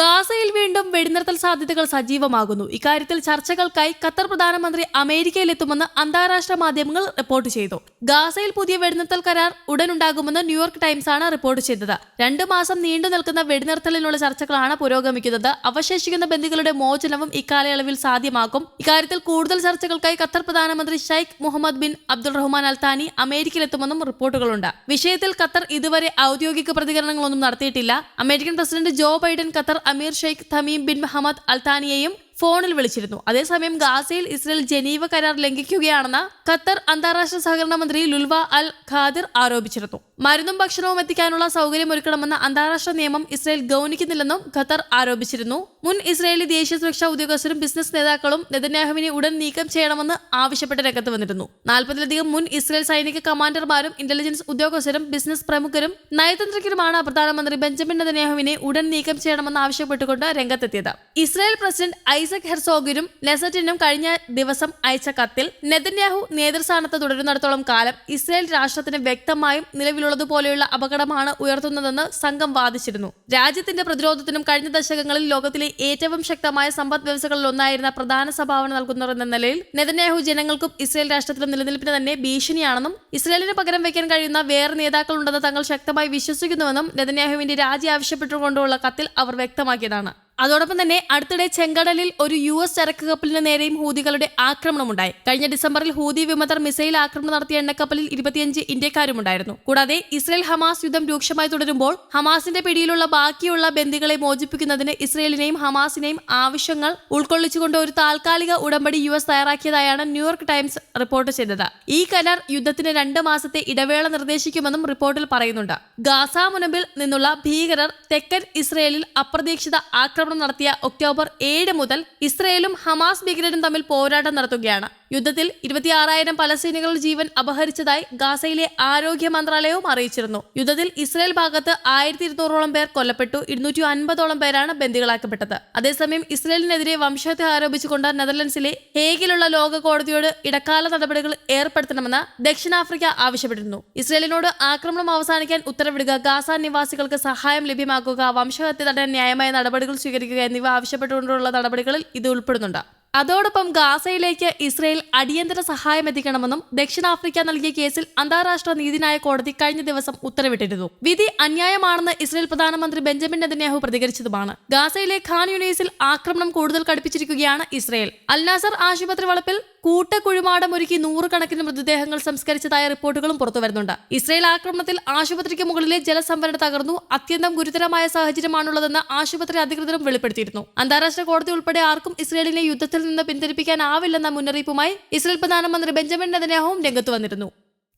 ഗാസയിൽ വീണ്ടും വെടിനിർത്തൽ സാധ്യതകൾ സജീവമാകുന്നു. ഇക്കാര്യത്തിൽ ചർച്ചകൾക്കായി ഖത്തർ പ്രധാനമന്ത്രി അമേരിക്കയിലെത്തുമെന്ന് അന്താരാഷ്ട്ര മാധ്യമങ്ങൾ റിപ്പോർട്ട് ചെയ്തു. ഗാസയിൽ പുതിയ വെടിനിർത്തൽ കരാർ ഉടനുണ്ടാകുമെന്ന് ന്യൂയോർക്ക് ടൈംസ് ആണ് റിപ്പോർട്ട് ചെയ്തത്. രണ്ടു മാസം നീണ്ടു നിൽക്കുന്ന വെടിനിർത്തലിനുള്ള ചർച്ചകളാണ് പുരോഗമിക്കുന്നത്. അവശേഷിക്കുന്ന ബന്ദികളുടെ മോചനവും ഇക്കാലയളവിൽ സാധ്യമാക്കും ഇക്കാര്യത്തിൽ കൂടുതൽ ചർച്ചകൾക്കായി ഖത്തർ പ്രധാനമന്ത്രി Sheikh Mohammed bin Abdul Rahman Al Thani അമേരിക്കയിലെത്തുമെന്നും റിപ്പോർട്ടുകളുണ്ട്. വിഷയത്തിൽ ഖത്തർ ഇതുവരെ ഔദ്യോഗിക പ്രതികരണങ്ങളൊന്നും നടത്തിയിട്ടില്ല. American president Joe Biden Qatar Emir Sheikh Tamim bin Mohammed അൽത്താനിയെയും ഫോണിൽ വിളിച്ചിരുന്നു. അതേസമയം ഗാസയിൽ ഇസ്രയേൽ ജനീവ കരാർ ലംഘിക്കുകയാണെന്ന് ഖത്തർ അന്താരാഷ്ട്ര സഹകരണ മന്ത്രി ലുൽവ അൽ ഖാദിർ ആരോപിച്ചിരുന്നു. മരുന്നും ഭക്ഷണവും എത്തിക്കാനുള്ള സൗകര്യമൊരുക്കണമെന്ന അന്താരാഷ്ട്ര നിയമം ഇസ്രയേൽ ഗൗനിക്കുന്നില്ലെന്നും ഖത്തർ ആരോപിച്ചിരുന്നു. മുൻ ഇസ്രയേലി ദേശീയ സുരക്ഷാ ഉദ്യോഗസ്ഥരും ബിസിനസ് നേതാക്കളും നെതന്യാഹുവിനെ ഉടൻ നീക്കം ചെയ്യണമെന്ന് ആവശ്യപ്പെട്ട് രംഗത്ത് വന്നിരുന്നു. നാൽപ്പതിലധികം മുൻ ഇസ്രയേൽ സൈനിക കമാൻഡർമാരും ഇന്റലിജൻസ് ഉദ്യോഗസ്ഥരും ബിസിനസ് പ്രമുഖരും നയതന്ത്രജ്ഞരുമാണ് പ്രധാനമന്ത്രി ബെഞ്ചമിൻ നെതന്യാഹുവിനെ ഉടൻ നീക്കം ചെയ്യണമെന്ന് ആവശ്യപ്പെട്ടുകൊണ്ട് രംഗത്തെത്തിയത്. ഇസ്രയേൽ പ്രസിഡന്റ് ഐസക് ഹെർസോഗിനും നെസറ്റിനും കഴിഞ്ഞ ദിവസം അയച്ച കത്തിൽ നെതന്യാഹു നേതൃസ്ഥാനത്ത് തുടരുന്നിടത്തോളം കാലം ഇസ്രായേൽ രാഷ്ട്രത്തിന് വ്യക്തമായും നിലവിലുള്ളതുപോലെയുള്ള അപകടമാണ് ഉയർത്തുന്നതെന്ന് സംഘം വാദിച്ചിരുന്നു. രാജ്യത്തിന്റെ പ്രതിരോധത്തിനും കഴിഞ്ഞ ദശകങ്ങളിൽ ലോകത്തിലെ ഏറ്റവും ശക്തമായ സമ്പദ് വ്യവസ്ഥകളിൽ ഒന്നായിരുന്ന പ്രധാന സംഭാവന നൽകുന്നവർ എന്ന നിലയിൽ നെതന്യാഹു ജനങ്ങൾക്കും ഇസ്രായേൽ രാഷ്ട്രത്തിലും നിലനിൽപ്പിന് തന്നെ ഭീഷണിയാണെന്നും ഇസ്രായേലിന് പകരം വയ്ക്കാൻ കഴിയുന്ന വേറെ നേതാക്കളുണ്ടെന്ന് തങ്ങൾ ശക്തമായി വിശ്വസിക്കുന്നുവെന്നും നെതന്യാഹുവിന്റെ രാജി ആവശ്യപ്പെട്ടുകൊണ്ടുള്ള കത്തിൽ അവർ വ്യക്തമാക്കിയതാണ്. അതോടൊപ്പം തന്നെ അടുത്തിടെ ചെങ്കടലിൽ ഒരു യു എസ് ചരക്ക് കപ്പലിന് നേരെയും ഹൂതികളുടെ ആക്രമണമുണ്ടായി. കഴിഞ്ഞ ഡിസംബറിൽ ഹൂതി വിമതർ മിസൈൽ ആക്രമണം നടത്തിയ എണ്ണക്കപ്പലിൽ ഇരുപത്തിയഞ്ച് ഇന്ത്യക്കാരുമുണ്ടായിരുന്നു. കൂടാതെ ഇസ്രയേൽ ഹമാസ് യുദ്ധം രൂക്ഷമായി തുടരുമ്പോൾ ഹമാസിന്റെ പിടിയിലുള്ള ബാക്കിയുള്ള ബന്ദികളെ മോചിപ്പിക്കുന്നതിന് ഇസ്രയേലിനെയും ഹമാസിനെയും ആവശ്യങ്ങൾ ഉൾക്കൊള്ളിച്ചുകൊണ്ട് ഒരു താൽക്കാലിക ഉടമ്പടി യു എസ് തയ്യാറാക്കിയതായാണ് ന്യൂയോർക്ക് ടൈംസ് റിപ്പോർട്ട് ചെയ്തത്. ഈ കരാർ യുദ്ധത്തിന് രണ്ട് മാസത്തെ ഇടവേള നിർദ്ദേശിക്കുമെന്നും റിപ്പോർട്ടിൽ പറയുന്നുണ്ട്. ഗാസ മുനമ്പിൽ നിന്നുള്ള ഭീകരർ തെക്കൻ ഇസ്രയേലിൽ അപ്രതീക്ഷിത ആക്രമണം നടത്തിയ ഒക്ടോബർ ഏഴ് മുതൽ ഇസ്രയേലും ഹമാസ് ഭീകരരും തമ്മിൽ പോരാട്ടം നടത്തുകയാണ്. യുദ്ധത്തിൽ ഇരുപത്തിയാറായിരം പലസ്തീനികളുടെ ജീവൻ അപഹരിച്ചതായി ഗാസയിലെ ആരോഗ്യ മന്ത്രാലയവും അറിയിച്ചിരുന്നു. യുദ്ധത്തിൽ ഇസ്രായേൽ ഭാഗത്ത് ആയിരത്തി ഇരുന്നൂറോളം പേർ കൊല്ലപ്പെട്ടു. ഇരുന്നൂറ്റി അൻപതോളം പേരാണ് ബന്ദികളാക്കപ്പെട്ടത്. അതേസമയം ഇസ്രായേലിനെതിരെ വംശഹത്യ ആരോപിച്ചുകൊണ്ട് നെതർലൻഡ്സിലെ ഹേഗിലുള്ള ലോക കോടതിയോട് ഇടക്കാല നടപടികൾ ഏർപ്പെടുത്തണമെന്ന് ദക്ഷിണാഫ്രിക്ക ആവശ്യപ്പെട്ടിരുന്നു. ഇസ്രായേലിനോട് ആക്രമണം അവസാനിക്കാൻ ഉത്തരവിടുക ഗാസ നിവാസികൾക്ക് സഹായം ലഭ്യമാക്കുക വംശഹത്യ തടയാൻ ന്യായമായ നടപടികൾ സ്വീകരിക്കുക എന്നിവ ആവശ്യപ്പെട്ടുകൊണ്ടുള്ള നടപടികളിൽ ഇത് ഉൾപ്പെടുന്നുണ്ട്. അതോടൊപ്പം ഗാസയിലേക്ക് ഇസ്രയേൽ അടിയന്തര സഹായം എത്തിക്കണമെന്നും ദക്ഷിണാഫ്രിക്ക നൽകിയ കേസിൽ അന്താരാഷ്ട്ര നീതിന്യായ കോടതി കഴിഞ്ഞ ദിവസം ഉത്തരവിട്ടിരുന്നു. വിധി അന്യായമാണെന്ന് ഇസ്രയേൽ പ്രധാനമന്ത്രി ബെഞ്ചമിൻ നെതന്യാഹു പ്രതികരിച്ചതുമാണ്. ഗാസയിലെ ഖാൻ യൂണിയസിൽ ആക്രമണം കൂടുതൽ കടുപ്പിച്ചിരിക്കുകയാണ് ഇസ്രയേൽ. അൽനാസർ ആശുപത്രി വളപ്പിൽ കൂട്ടക്കുഴിമാടം ഒരുക്കി നൂറുകണക്കിന് മൃതദേഹങ്ങൾ സംസ്കരിച്ചതായ റിപ്പോർട്ടുകളും പുറത്തു വരുന്നുണ്ട്. ഇസ്രയേൽ ആക്രമണത്തിൽ ആശുപത്രിക്ക് മുകളിലെ ജലസംഭരണ തകർന്നു. അത്യന്തം ഗുരുതരമായ സാഹചര്യമാണുള്ളതെന്ന് ആശുപത്രി അധികൃതരും വെളിപ്പെടുത്തിയിരുന്നു. അന്താരാഷ്ട്ര കോടതി ഉൾപ്പെടെ ആർക്കും ഇസ്രയേലിനെ യുദ്ധത്തിൽ നിന്ന് പിന്തിരിപ്പിക്കാനാവില്ലെന്ന മുന്നറിയിപ്പുമായി ഇസ്രയേൽ പ്രധാനമന്ത്രി ബെഞ്ചമിൻ നെതന്യാഹുവും രംഗത്ത് വന്നിരുന്നു.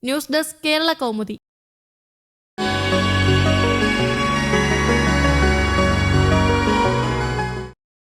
News desk Kerala Kaumudi.